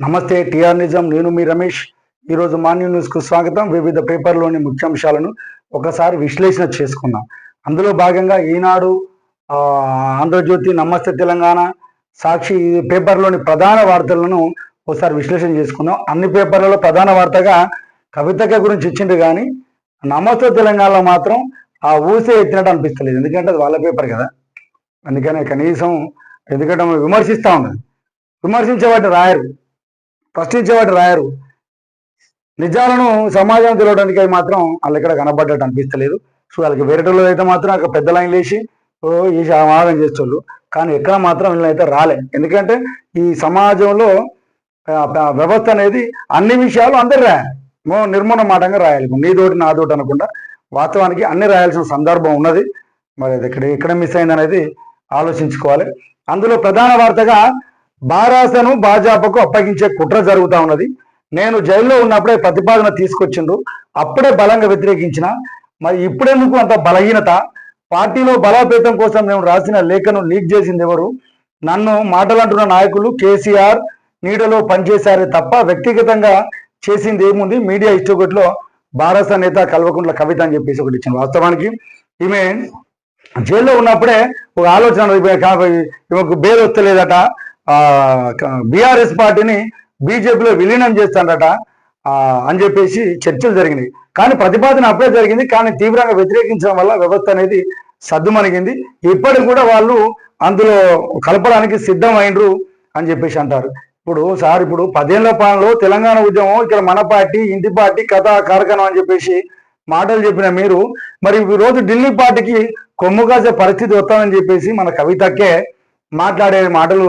నమస్తే టిఆర్ నిజం. నేను మీ రమేష్. ఈరోజు మార్నింగ్ న్యూస్కు స్వాగతం. వివిధ పేపర్లోని ముఖ్యాంశాలను ఒకసారి విశ్లేషణ చేసుకుందాం. అందులో భాగంగా ఈనాడు ఆంధ్రజ్యోతి నమస్తే తెలంగాణ సాక్షి పేపర్లోని ప్రధాన వార్తలను ఒకసారి విశ్లేషణ చేసుకుందాం. అన్ని పేపర్లలో ప్రధాన వార్తగా కవితక గురించి ఇచ్చిండు కానీ నమస్తే తెలంగాణలో మాత్రం ఆ ఊసే ఎత్తినట్టు అనిపిస్తలేదు. ఎందుకంటే అది వాళ్ళ పేపర్ కదా. అందుకనే కనీసం ఎందుకంటే విమర్శిస్తూ ఉన్నది. విమర్శించేవాటి రాయరు. ప్రశ్నించేవాటి రాయరు. నిజాలను సమాజం తెలియడానికి అవి మాత్రం వాళ్ళు ఎక్కడ కనబడ్డట్టు అనిపిస్తలేదు. సో వాళ్ళకి వేరేటోళ్ళు అయితే మాత్రం అక్కడ పెద్ద లైన్ లేచి ఓ ఈ సమాగం చేసేవాళ్ళు కానీ ఎక్కడ మాత్రం వీళ్ళైతే రాలే. ఎందుకంటే ఈ సమాజంలో వ్యవస్థ అనేది అన్ని విషయాలు అందరు రాయాలి. మో నిర్మూలమాటంగా రాయాలి. నీతోటి నాతోటి అనకుండా వాస్తవానికి అన్ని రాయాల్సిన సందర్భం ఉన్నది. మరి అది ఇక్కడ ఎక్కడ మిస్ అయింది అనేది ఆలోచించుకోవాలి. అందులో ప్రధాన వార్తగా బారాసను భాజపాకు అప్పగించే కుట్ర జరుగుతా ఉన్నది. నేను జైల్లో ఉన్నప్పుడే ప్రతిపాదన తీసుకొచ్చిండు. అప్పుడే బలంగా వ్యతిరేకించిన. మరి ఇప్పుడెందుకు అంత బలహీనత. పార్టీలో బలోపేతం కోసం నేను రాసిన లేఖను లీక్ చేసింది ఎవరు? నన్ను మాటలంటున్న నాయకులు కేసీఆర్ నీడలో పనిచేశారే తప్ప వ్యక్తిగతంగా చేసింది ఏముంది? మీడియా ఇష్టగొట్లో భారత నేత కల్వకుంట్ల కవిత అని చెప్పేసి ఒకటి ఇచ్చింది వాస్తవానికి ఈమె జైల్లో ఉన్నప్పుడే ఒక ఆలోచన ఈమెకు బెయిల్ వస్తలేదట బీఆర్ఎస్ పార్టీని బీజేపీలో విలీనం చేస్తాడట అని చెప్పేసి చర్చలు జరిగినాయి. కానీ ప్రతిపాదన అప్పుడే జరిగింది కానీ తీవ్రంగా వ్యతిరేకించడం వల్ల వ్యవస్థ అనేది సద్దుమణిగింది. ఇప్పటికి కూడా వాళ్ళు అందులో కలపడానికి సిద్ధమైనరు అని చెప్పేసి అంటారు. ఇప్పుడు సార్ ఇప్పుడు పదేళ్ళ పాలనలో తెలంగాణ ఉద్యమం ఇక్కడ మన పార్టీ ఇంటి పార్టీ కథ కార్యక్రమం అని చెప్పేసి మాటలు చెప్పిన మీరు మరి ఈ రోజు ఢిల్లీ పార్టీకి కొమ్ము కాసే పరిస్థితి వస్తామని చెప్పేసి మన కవితకే మాట్లాడే మాటలు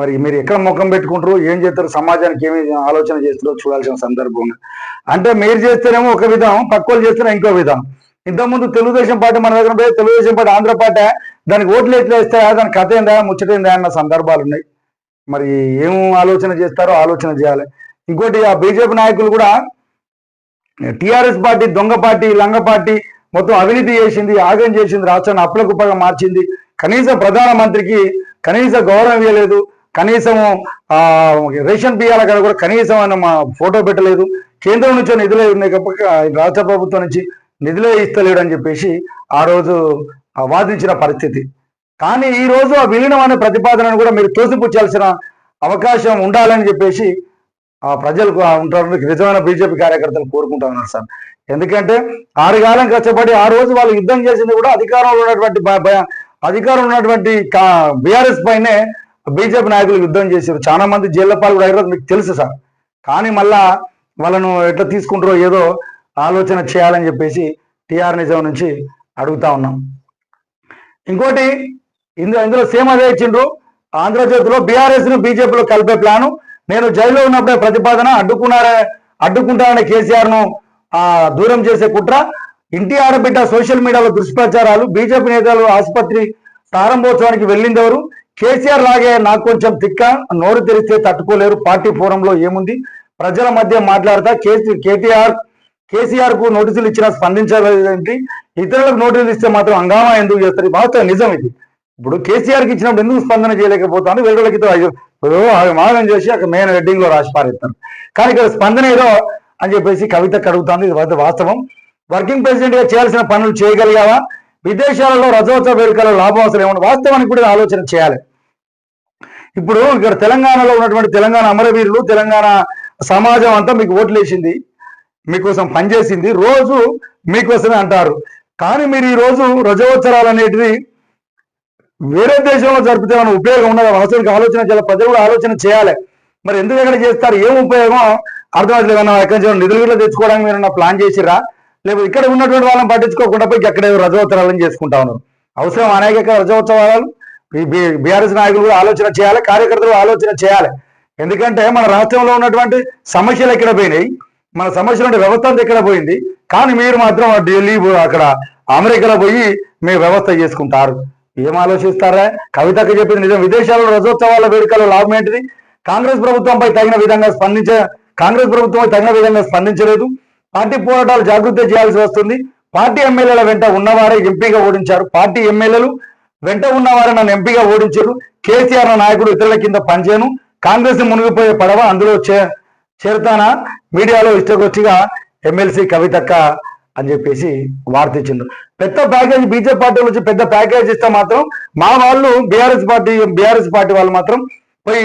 మరి మీరు ఎక్కడ ముఖం పెట్టుకుంటారు? ఏం చేస్తారు? సమాజానికి ఏమి ఆలోచన చేస్తారో చూడాల్సిన సందర్భం అంటే మీరు చేస్తేనేమో ఒక విధానం పక్కలు చేస్తేనే ఇంకో విధానం ఇంతకుముందు తెలుగుదేశం పార్టీ మన దగ్గర పోయి తెలుగుదేశం పార్టీ ఆంధ్ర పార్టీ. దానికి ఓట్లు ఎట్లా వేస్తాయా దాని కథ ఏందా? ముచ్చటేందా అన్న సందర్భాలు ఉన్నాయి. మరి ఏం ఆలోచన చేస్తారో ఆలోచన చేయాలి. ఇంకోటి ఆ బీజేపీ నాయకులు కూడా టిఆర్ఎస్ పార్టీ దొంగ పార్టీ లంగ పార్టీ మొత్తం అవినీతి చేసింది ఆగం చేసింది రాష్ట్రాన్ని అప్పుల కుప్పగా మార్చింది. కనీసం ప్రధానమంత్రికి కనీస గౌరవం ఇవ్వలేదు. కనీసం ఆ, రేషన్ బియ్యాల కాడ కూడా కనీసం ఆయన మా ఫోటో పెట్టలేదు. కేంద్రం నుంచి నిధులే ఉన్నాయి కాబట్టి రాష్ట్ర ప్రభుత్వం నుంచి నిధులే ఇస్తలేడు అని చెప్పేసి ఆ రోజు వాదించిన పరిస్థితి. కానీ ఈ రోజు ఆ విలీనం అనే ప్రతిపాదనను కూడా మీరు తోసిపుచ్చాల్సిన అవకాశం ఉండాలని చెప్పేసి ఆ ప్రజలకు ఉంటారు నిజమైన బీజేపీ కార్యకర్తలు కోరుకుంటా ఉన్నారు సార్. ఎందుకంటే ఆరు కాలం కష్టపడి ఆ రోజు వాళ్ళు యుద్ధం చేసింది కూడా అధికారంలో ఉన్నటువంటి అధికారంలో ఉన్నటువంటి బీఆర్ఎస్ పైనే బీజేపీ నాయకులు యుద్ధం చేశారు. చాలా మంది జైల్లో పాలు కూడా మీకు తెలుసు సార్. కానీ మళ్ళా వాళ్ళను ఎట్లా తీసుకుంటారో ఏదో ఆలోచన చేయాలని చెప్పేసి టిఆర్ నిజం నుంచి అడుగుతా ఉన్నాం. ఇంకోటి ఇందులో ఇందులో సేమ్ అదే ఇచ్చిండ్రు. ఆంధ్రజ్యోతిలో బీఆర్ఎస్ను బీజేపీలో కలిపే ప్లాను. నేను జైల్లో ఉన్నప్పుడే ప్రతిపాదన అడ్డుకున్నారే అడ్డుకుంటారనే కేసీఆర్ను దూరం చేసే కుట్ర. ఇంటి ఆడబిడ్డ సోషల్ మీడియాలో దుష్ప్రచారాలు బీజేపీ నేతలు ఆసుపత్రి ప్రారంభోత్సవానికి వెళ్ళిందెవరు? కేసీఆర్ లాగే నాకు కొంచెం తిక్క నోరు తెరిస్తే తట్టుకోలేరు పార్టీ ఫోరంలో ఏముంది? ప్రజల మధ్య మాట్లాడతా కేసీ కేటీఆర్ కేసీఆర్కు నోటీసులు ఇచ్చినా స్పందించలేదేంటి? ఇతరులకు నోటీసులు ఇస్తే మాత్రం హంగామా ఎందుకు చేస్తారు వాస్తవం నిజం ఇది. ఇప్పుడు కేసీఆర్కి ఇచ్చినప్పుడు ఎందుకు స్పందన చేయలేకపోతాను? వేరే మాగం చేసి అక్కడ మెయిన్ హెడ్డింగ్లో రాసి పారేస్తాను. కానీ ఇక్కడ స్పందన ఏదో అని చెప్పేసి కవిత కడుగుతాను ఇది వాస్తవం. వర్కింగ్ ప్రెసిడెంట్గా చేయాల్సిన పనులు చేయగలిగావా? విదేశాలలో రజోత్సవ వేడుకల లాభం అసలు ఏమన్నా వాస్తవానికి కూడా ఆలోచన చేయాలి. ఇప్పుడు ఇక్కడ తెలంగాణలో ఉన్నటువంటి తెలంగాణ అమరవీరులు తెలంగాణ సమాజం అంతా మీకు ఓట్లేసింది మీకోసం పనిచేసింది. రోజు మీకోసమే అంటారు. కానీ మీరు ఈ రోజు రజోత్సవాలు అనేటివి వేరే దేశంలో జరిపితే మనం ఉపయోగం ఉన్నదా అవసరానికి ఆలోచన చేయాలి. ప్రజలు కూడా ఆలోచన చేయాలి. మరి ఎందుకు ఎక్కడ చేస్తారు? ఏం ఉపయోగం? అర్థమవుతుంది ఏమన్నా ఎక్కడి నుంచి నిధులు కూడా తెచ్చుకోవడానికి మీరు ప్లాన్ చేసిరా లేకపోతే ఇక్కడ ఉన్నటువంటి వాళ్ళని పట్టించుకోకుండా పోయి ఎక్కడ రజోత్సరాలను చేసుకుంటా ఉన్నారు. అవసరం అనేక రజోత్సవాలు బీఆర్ఎస్ నాయకులు కూడా ఆలోచన చేయాలి కార్యకర్తలు ఆలోచన చేయాలి. ఎందుకంటే మన రాష్ట్రంలో ఉన్నటువంటి సమస్యలు ఎక్కడ పోయినాయి? మన సమస్యలు వ్యవస్థ ఎక్కడ పోయింది? కానీ మీరు మాత్రం ఢిల్లీ అక్కడ అమెరికాలో పోయి మీ వ్యవస్థ చేసుకుంటారు. ఏం ఆలోచిస్తారా? కవితకు చెప్పింది నిజం. విదేశాల్లో రజోత్సవాల వేడుకల లాభం ఏంటిది? కాంగ్రెస్ ప్రభుత్వంపై తగిన విధంగా స్పందించ కాంగ్రెస్ ప్రభుత్వం తగిన విధంగా స్పందించలేదు. పార్టీ పోరాటాలు జాగృతి చేయాల్సి వస్తుంది. పార్టీ ఎమ్మెల్యేల వెంట ఉన్నవారే ఎంపీగా ఓడించారు. పార్టీ ఎమ్మెల్యేలు వెంట ఉన్నవారు నన్ను ఎంపీగా ఓడించారు. కేసీఆర్ నాయకుడు ఇతరుల కింద పనిచేయను. కాంగ్రెస్ మునిగిపోయే పడవ అందులో చే చేరుతానా? మీడియాలో ఇష్టకొచ్చిగా ఎమ్మెల్సీ కవితక్క అని చెప్పేసి వార్త ఇచ్చిండ్రు పెద్ద ప్యాకేజ్ బీజేపీ పార్టీ నుంచి పెద్ద ప్యాకేజ్ ఇస్తే మాత్రం మా వాళ్ళు బీఆర్ఎస్ పార్టీ బీఆర్ఎస్ పార్టీ వాళ్ళు మాత్రం పోయి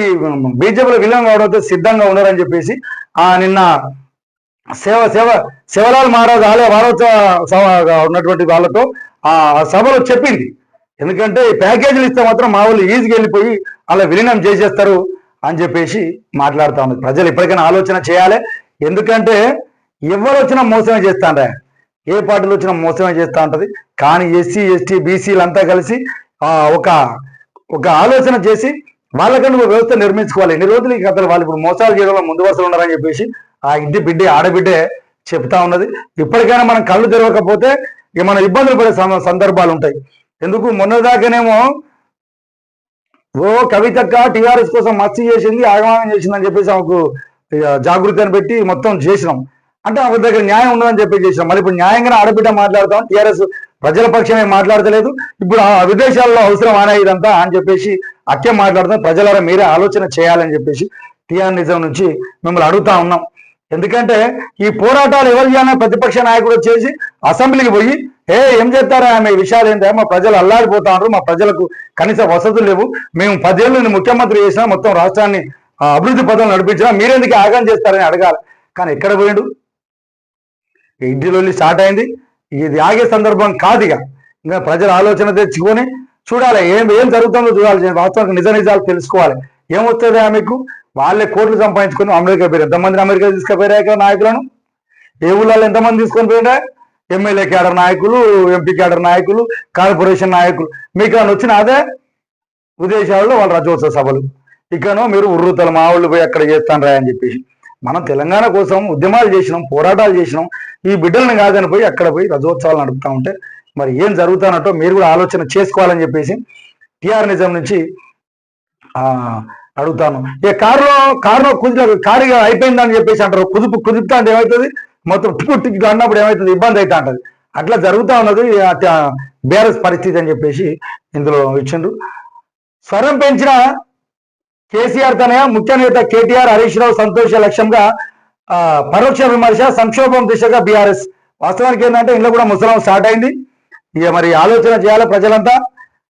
బీజేపీలో విలీనం కావడంతో సిద్ధంగా ఉన్నారని చెప్పేసి ఆ నిన్న సేవ సేవ శివలాల్ మహారాజ్ ఆలయ వారోత్సవ సభ ఉన్నటువంటి వాళ్ళతో ఆ సభలో చెప్పింది. ఎందుకంటే ఈ ప్యాకేజీలు ఇస్తే మాత్రం మా వాళ్ళు ఈజీగా వెళ్ళిపోయి అలా విలీనం చేసేస్తారు అని చెప్పేసి మాట్లాడుతా ఉంది ప్రజలు ఇప్పటికైనా ఆలోచన చేయాలి. ఎందుకంటే ఎవరు వచ్చినా మోసమే చేస్తాండ్రా. ఏ పార్టీలు వచ్చినా మోసమే చేస్తూ ఉంటుంది. కానీ ఎస్సీ ఎస్టీ బీసీలు అంతా కలిసి ఒక ఒక ఆలోచన చేసి వాళ్ళకంటే ఒక వ్యవస్థ నిర్మించుకోవాలి. ఎన్ని రోజులు ఈ కథలు వాళ్ళు ఇప్పుడు మోసాలు చేయడంలో ముందు వరుసలు ఉన్నారని చెప్పేసి ఆ ఇంటి బిడ్డే ఆడబిడ్డే చెప్తా ఉన్నది. ఇప్పటికైనా మనం కళ్ళు తెరవకపోతే ఏమైనా ఇబ్బందులు పడే సందర్భాలు ఉంటాయి. ఎందుకు? మొన్నదాకానేమో ఓ కవితక్క టీఆర్ఎస్ కోసం మస్తు చేసింది ఆగమానం చేసింది అని చెప్పేసి ఆమెకు ఇక జాగృతిని పెట్టి మొత్తం చేసినాం. అంటే ఆమె దగ్గర న్యాయం ఉండదని చెప్పి చేసినాం. మళ్ళీ ఇప్పుడు న్యాయంగానే ఆడబిడ్డ మాట్లాడతాం టీఆర్ఎస్ ప్రజల పక్షమే మాట్లాడతలేదు. ఇప్పుడు ఆ విదేశాల్లో అవసరం అనే ఇదంతా అని చెప్పేసి అక్కే మాట్లాడుతాం ప్రజలారా మీరే ఆలోచన చేయాలని చెప్పేసి టీఆర్ నిజం నుంచి మిమ్మల్ని అడుగుతా ఉన్నాం. ఎందుకంటే ఈ పోరాటాలు ఎవరు చేయాలని ప్రతిపక్ష నాయకుడు వచ్చేసి అసెంబ్లీకి పోయి ఏ ఏం చెప్తారా ఆమె విషయాలు ఏంటో? మా ప్రజలు అల్లాడిపోతా మా ప్రజలకు కనీస వసతులు లేవు. మేము పదేళ్ళు ముఖ్యమంత్రి చేసినా మొత్తం రాష్ట్రాన్ని అభివృద్ధి పథకం నడిపించినా మీరెందుకు ఆగం చేస్తారని అడగాలి. కానీ ఎక్కడ పోయిండు? ఇంటిలో స్టార్ట్ అయింది. ఇది ఆగే సందర్భం కాదు ఇక. ఇంకా ప్రజల ఆలోచన తెచ్చుకొని చూడాలి. ఏం ఏం జరుగుతుందో చూడాలి. వాస్తవానికి నిజ నిజాలు తెలుసుకోవాలి. ఏమొస్తుంది ఆమెకు? వాళ్ళే కోట్లు సంపాదించుకొని అమెరికా పోయారు ఎంతమందిని అమెరికా తీసుకుపోయారు నాయకులను? ఏ ఊళ్ళలో ఎంతమంది తీసుకొని పోయినా ఎమ్మెల్యే క్యాడర్ నాయకులు ఎంపీ క్యాడర్ నాయకులు కార్పొరేషన్ నాయకులు. మీకు వచ్చిన అదే? విదేశాల్లో వాళ్ళ రజోత్సవ సభలు. ఇక్కడనో మీరు ఉర్రుతలు మా వాళ్ళు పోయి అక్కడ చేస్తాను అని చెప్పేసి. మనం తెలంగాణ కోసం ఉద్యమాలు చేసినాం పోరాటాలు చేసినాం. ఈ బిడ్డలను కాదని పోయి అక్కడ పోయి రజోత్సవాలు నడుపుతా ఉంటే మరి ఏం జరుగుతానటో మీరు కూడా ఆలోచన చేసుకోవాలని చెప్పేసి టిఆర్ నిజం నుంచి ఆ అడుగుతాను. ఇక కారులో కారులో కుదిరి కారు అయిపోయిందని చెప్పేసి అంటారు. కుదుపు కుదుపుతా అంటే ఏమవుతుంది మొత్తం టిక్కు అన్నప్పుడు ఏమవుతుంది ఇబ్బంది అవుతా ఉంటది అట్లా జరుగుతూ ఉన్నది. బీఆర్ఎస్ పరిస్థితి అని చెప్పేసి ఇందులో ఇచ్చిండ్రు. స్వరం పెంచిన కేసీఆర్ తనయ ముఖ్య నేత కేటీఆర్ హరీష్ రావు సంతోష లక్ష్యంగా ఆ, పరోక్ష విమర్శ సంక్షోభం దిశగా బీఆర్ఎస్. వాస్తవానికి ఏంటంటే ఇంట్లో కూడా ముసలం స్టార్ట్ అయింది. ఇక మరి ఆలోచన చేయాలి ప్రజలంతా?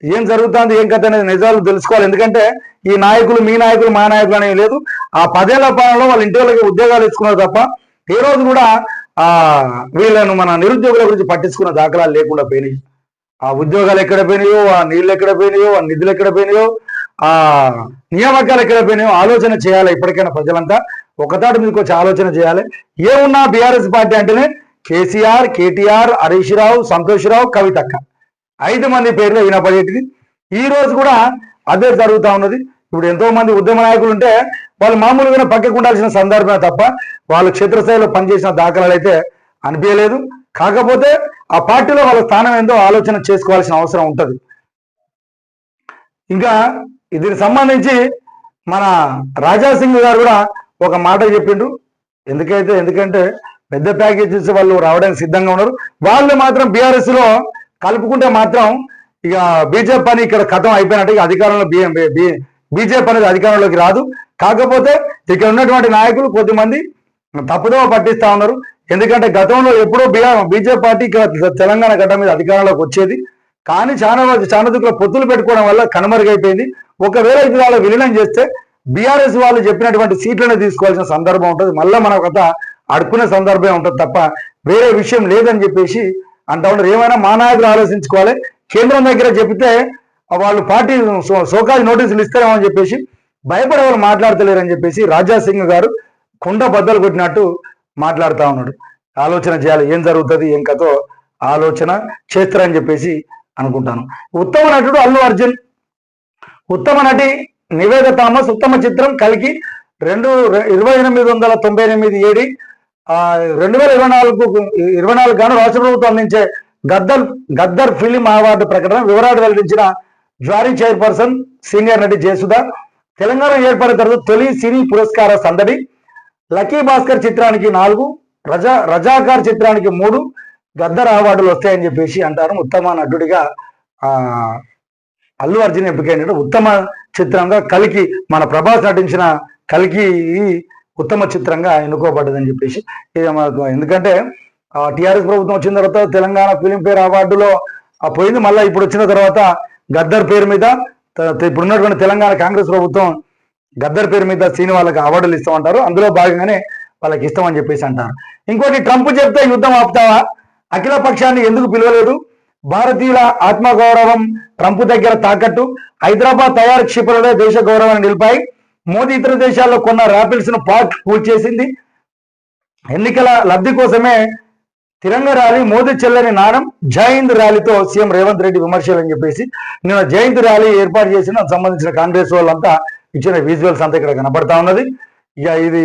ఏం జరుగుతుంది? ఏం కథ అనేది నిజాలు తెలుసుకోవాలి. ఎందుకంటే ఈ నాయకులు మీ నాయకులు మా నాయకులు అనేవి లేదు. ఆ పదేళ్ళ పాలనలో వాళ్ళ ఇంటి వాళ్ళకి ఉద్యోగాలు ఇచ్చుకున్నారు తప్ప ఈ రోజు కూడా ఆ వీళ్ళను మన నిరుద్యోగుల గురించి పట్టించుకున్న దాఖలాలు లేకుండా పోయినాయి. ఆ ఉద్యోగాలు ఎక్కడ పోయినాయో ఆ నీళ్ళు ఎక్కడ పోయినాయో ఆ నిధులు ఎక్కడ పోయినాయో ఆ నియామకాలు ఎక్కడ పోయినాయో ఆలోచన చేయాలి ఇప్పటికైనా ప్రజలంతా. ఒకతాటి మీదకి వచ్చి ఆలోచన చేయాలి. ఏమున్నా బీఆర్ఎస్ పార్టీ అంటేనే కేసీఆర్ కేటీఆర్ హరీష్ రావు సంతోష్ రావు కవితక్క. ఐదు మంది పేర్లు వినపడేటిది ఈ రోజు కూడా అదే జరుగుతా ఉన్నది. ఇప్పుడు ఎంతో మంది ఉద్యమ నాయకులు ఉంటే వాళ్ళు మామూలుగానే పక్కకు ఉండాల్సిన సందర్భమే తప్ప వాళ్ళు క్షేత్రస్థాయిలో పనిచేసిన దాఖలాలు అయితే అనిపించలేదు. కాకపోతే ఆ పార్టీలో వాళ్ళ స్థానం ఏందో ఆలోచన చేసుకోవాల్సిన అవసరం ఉంటుంది. ఇంకా దీనికి సంబంధించి మన రాజాసింగ్ గారు కూడా ఒక మాట చెప్పిండు. ఎందుకైతే ఎందుకంటే పెద్ద ప్యాకేజెస్ వాళ్ళు రావడానికి సిద్ధంగా ఉన్నారు. వాళ్ళు మాత్రం బీఆర్ఎస్లో కలుపుకుంటే మాత్రం ఇక బీజేపీ పని ఇక్కడ కథం అయిపోయినట్టు ఇక అధికారంలో బీజేపీ అనేది అధికారంలోకి రాదు. కాకపోతే ఇక్కడ ఉన్నటువంటి నాయకులు కొద్దిమంది తప్పుదోవ పట్టిస్తా ఉన్నారు. ఎందుకంటే గతంలో ఎప్పుడో బీఆర్ బీజేపీ పార్టీ ఇక్కడ తెలంగాణ గడ్డ మీద అధికారంలోకి వచ్చేది. కానీ చాలా చాలా దిక్కులో పొత్తులు పెట్టుకోవడం వల్ల కనుమరుగైపోయింది. ఒకవేళ ఇది వాళ్ళ విలీనం చేస్తే బీఆర్ఎస్ వాళ్ళు చెప్పినటువంటి సీట్లను తీసుకోవాల్సిన సందర్భం ఉంటుంది. మళ్ళీ మన కథ అడుక్కునే సందర్భం ఉంటుంది తప్ప వేరే విషయం లేదని చెప్పేసి అంటా ఉన్నారు. ఏమైనా మా నాయకులు ఆలోచించుకోవాలి. కేంద్రం దగ్గర చెప్తే వాళ్ళు పార్టీ సో- సోకాజ్ నోటీసులు ఇస్తారేమని చెప్పేసి భయపడే వాళ్ళు మాట్లాడతలేరని చెప్పేసి రాజా సింగ్ గారు కుండ బద్దలు కొట్టినట్టు మాట్లాడుతూ ఉన్నాడు. ఆలోచన చేయాలి ఏం జరుగుతుంది ఏం కథో ఆలోచన చేస్తారని చెప్పేసి అనుకుంటాను. ఉత్తమ నటుడు అల్లు అర్జున్. ఉత్తమ నటి నివేద థామస్ ఉత్తమ చిత్రం కలిగి రెండు ఇరవై ఎనిమిది వందల తొంభై ఎనిమిది ఏడి రెండు వేల ఇరవై నాలుగు ఇరవై నాలుగు గాను రాష్ట్ర ప్రభుత్వం అందించే గద్దర్ గద్దర్ ఫిలిం అవార్డు ప్రకటన వివరాలు వెల్లడించిన జ్వారీ చైర్పర్సన్ సీనియర్ నటి జయసుధ తెలంగాణ ఏర్పడిన తర్వాత తొలి సినీ పురస్కార సందడి లక్కీ భాస్కర్ చిత్రానికి నాలుగు రజా రజాకార్ చిత్రానికి మూడు గద్దర్ అవార్డులు వస్తాయని చెప్పేసి అంటారు. ఉత్తమ నటుడిగా అల్లు అర్జున్ ఎంపికైన ఉత్తమ చిత్రంగా కలికి మన ప్రభాస్ నటించిన కలికి ఉత్తమ చిత్రంగా ఎన్నుకోబడ్డదని చెప్పేసి ఇది మనకు ఎందుకంటే టిఆర్ఎస్ ప్రభుత్వం వచ్చిన తర్వాత తెలంగాణ ఫిలింఫేర్ అవార్డులో ఆ పోయింది. మళ్ళీ ఇప్పుడు వచ్చిన తర్వాత గద్దర్ పేరు మీద ఇప్పుడు ఉన్నటువంటి తెలంగాణ కాంగ్రెస్ ప్రభుత్వం గద్దర్ పేరు మీద సీని వాళ్ళకి అవార్డులు ఇస్తామంటారు. అందులో భాగంగానే వాళ్ళకి ఇష్టం అని చెప్పేసి అంటారు. ఇంకోటి ట్రంప్ చెప్తే యుద్ధం ఆపుతావా? అఖిల పక్షాన్ని ఎందుకు పిలవలేదు? భారతీయుల ఆత్మగౌరవం ట్రంప్ దగ్గర తాకట్టు హైదరాబాద్ తయారు క్షిపణులే దేశ గౌరవాన్ని నిలిపాయి. మోదీ ఇతర దేశాల్లో కొన్న రాపిల్స్ను పాక్ కూల్చేసింది ఎన్నికల లబ్ధి కోసమే తిరంగ ర్యాలీ మోదీ చెల్లని నాణం జయంత్ ర్యాలీతో సీఎం రేవంత్ రెడ్డి విమర్శలు అని చెప్పేసి నిన్న జయంత్ ర్యాలీ ఏర్పాటు చేసిన సంబంధించిన కాంగ్రెస్ వాళ్ళంతా ఇచ్చిన విజువల్స్ అంతా ఇక్కడ కనబడతా ఉన్నది. ఇక ఇది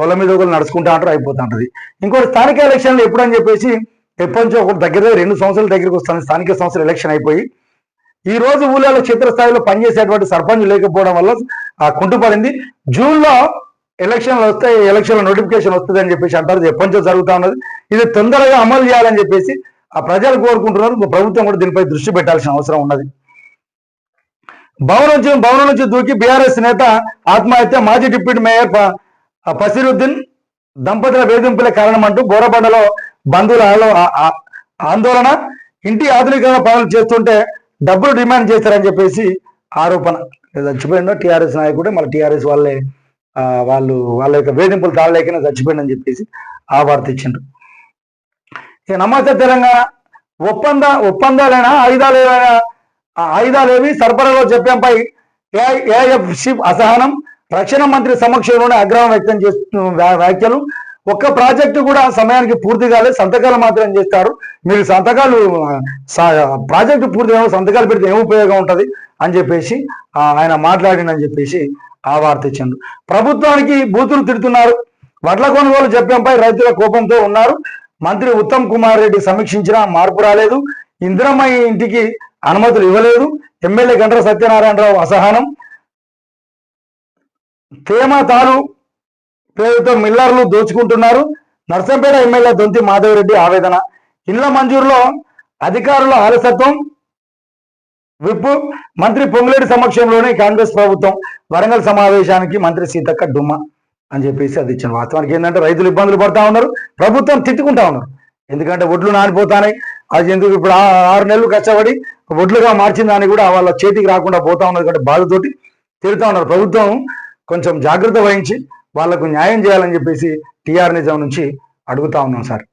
వాళ్ళ మీద ఒకరు నడుచుకుంటా అంటారు అయిపోతా ఉంటది. ఇంకోటి స్థానిక ఎలక్షన్లు ఎప్పుడని చెప్పేసి ఎప్పటి నుంచో ఒక దగ్గర రెండు సంవత్సరాల దగ్గరికి వస్తుంది. స్థానిక సంస్థల ఎలక్షన్ అయిపోయి ఈ రోజు ఊళ్ళలో క్షేత్రస్థాయిలో పనిచేసేటువంటి సర్పంచ్ లేకపోవడం వల్ల ఆ కుంటుపడింది. జూన్లో ఎలక్షన్లు వస్తాయి ఎలక్షన్ల నోటిఫికేషన్ వస్తుంది అని చెప్పేసి అంటారు. ఎప్పటి నుంచో ఉన్నది. ఇది తొందరగా అమలు చేయాలని చెప్పేసి ఆ ప్రజలు కోరుకుంటున్నారు. ప్రభుత్వం కూడా దీనిపై దృష్టి పెట్టాల్సిన అవసరం ఉన్నది. భవనం నుంచి భవనం నుంచి దూకి బీఆర్ఎస్ నేత ఆత్మహత్య మాజీ డిప్యూటీ మేయర్ పసిరుద్దీన్ దంపతుల వేధింపుల కారణమంటూ గోరబండలో బంధువుల ఆందోళన. ఇంటి ఆధునికరణ పనులు చేస్తుంటే డబ్బులు డిమాండ్ చేశారని చెప్పేసి ఆరోపణ. చచ్చిపోయిందో టీఆర్ఎస్ నాయకుడే? మళ్ళీ టీఆర్ఎస్ వాళ్ళే వాళ్ళు వాళ్ళ యొక్క వేధింపులు తాళలేకనే చచ్చిపోయిందని చెప్పేసి ఆ వార్త ఇచ్చిండ్రు. ఇక నమస్తే తెలంగాణ ఒప్పంద ఒప్పందాలైనా ఆయుధాలేనా ఆయుధాలు ఆయుధాలేవి సరఫరాలో చెప్పంపై ఏఐఎఫ్ చీఫ్ అసహనం రక్షణ మంత్రి సమక్షంలోనే ఆగ్రహం వ్యక్తం చేస్తు వ్యాఖ్యలు. ఒక్క ప్రాజెక్టు కూడా సమయానికి పూర్తి కాలేదు. సంతకాలు మాత్రం చేస్తారు. మీరు సంతకాలు సా- ప్రాజెక్టు పూర్తి కావాలి సంతకాలు పెడితే ఏం ఉపయోగం ఉంటది? అని చెప్పేసి ఆ, ఆయన మాట్లాడిందని చెప్పేసి ఆ వార్త ఇచ్చిండు ప్రభుత్వానికి బూతులు తిడుతున్నారు. వడ్ల కొనుగోలు జప్యంపై రైతుల కోపంతో ఉన్నారు. మంత్రి ఉత్తమ్ కుమార్ రెడ్డి సమీక్షించినా మార్పు రాలేదు. ఇందిరమ్మ ఇంటికి అనుమతులు ఇవ్వలేదు. ఎమ్మెల్యే గండ్ర సత్యనారాయణరావు అసహనం. తేమ తాను పేరుతో మిల్లర్లు దోచుకుంటున్నారు. నర్సంపేట ఎమ్మెల్యే దొంతి మాధవరెడ్డి ఆవేదన. ఇళ్ళ మంజూరులో అధికారుల ఆలసత్వం విప్ మంత్రి పొంగులేటి సమక్షంలోనే కాంగ్రెస్ ప్రభుత్వం వరంగల్ సమావేశానికి మంత్రి సీతక్క డుమ్మ అని చెప్పేసి అది ఇచ్చిన వాస్తవానికి ఏంటంటే రైతులు ఇబ్బందులు పడతా ఉన్నారు ప్రభుత్వం తిట్టుకుంటా ఉన్నారు. ఎందుకంటే ఒడ్లు నానిపోతాయి అది ఎందుకు ఇప్పుడు ఆరు నెలలు కష్టపడి ఒడ్లుగా మార్చిన దాన్ని కూడా వాళ్ళ చేతికి రాకుండా పోతా ఉన్నది కాబట్టి బాధతోటి తిరుగుతూ ఉన్నారు. ప్రభుత్వం కొంచెం జాగ్రత్త వహించి వాళ్ళకు న్యాయం చేయాలని చెప్పేసి టీఆర్ నిజం నుంచి అడుగుతా ఉన్నాం సార్.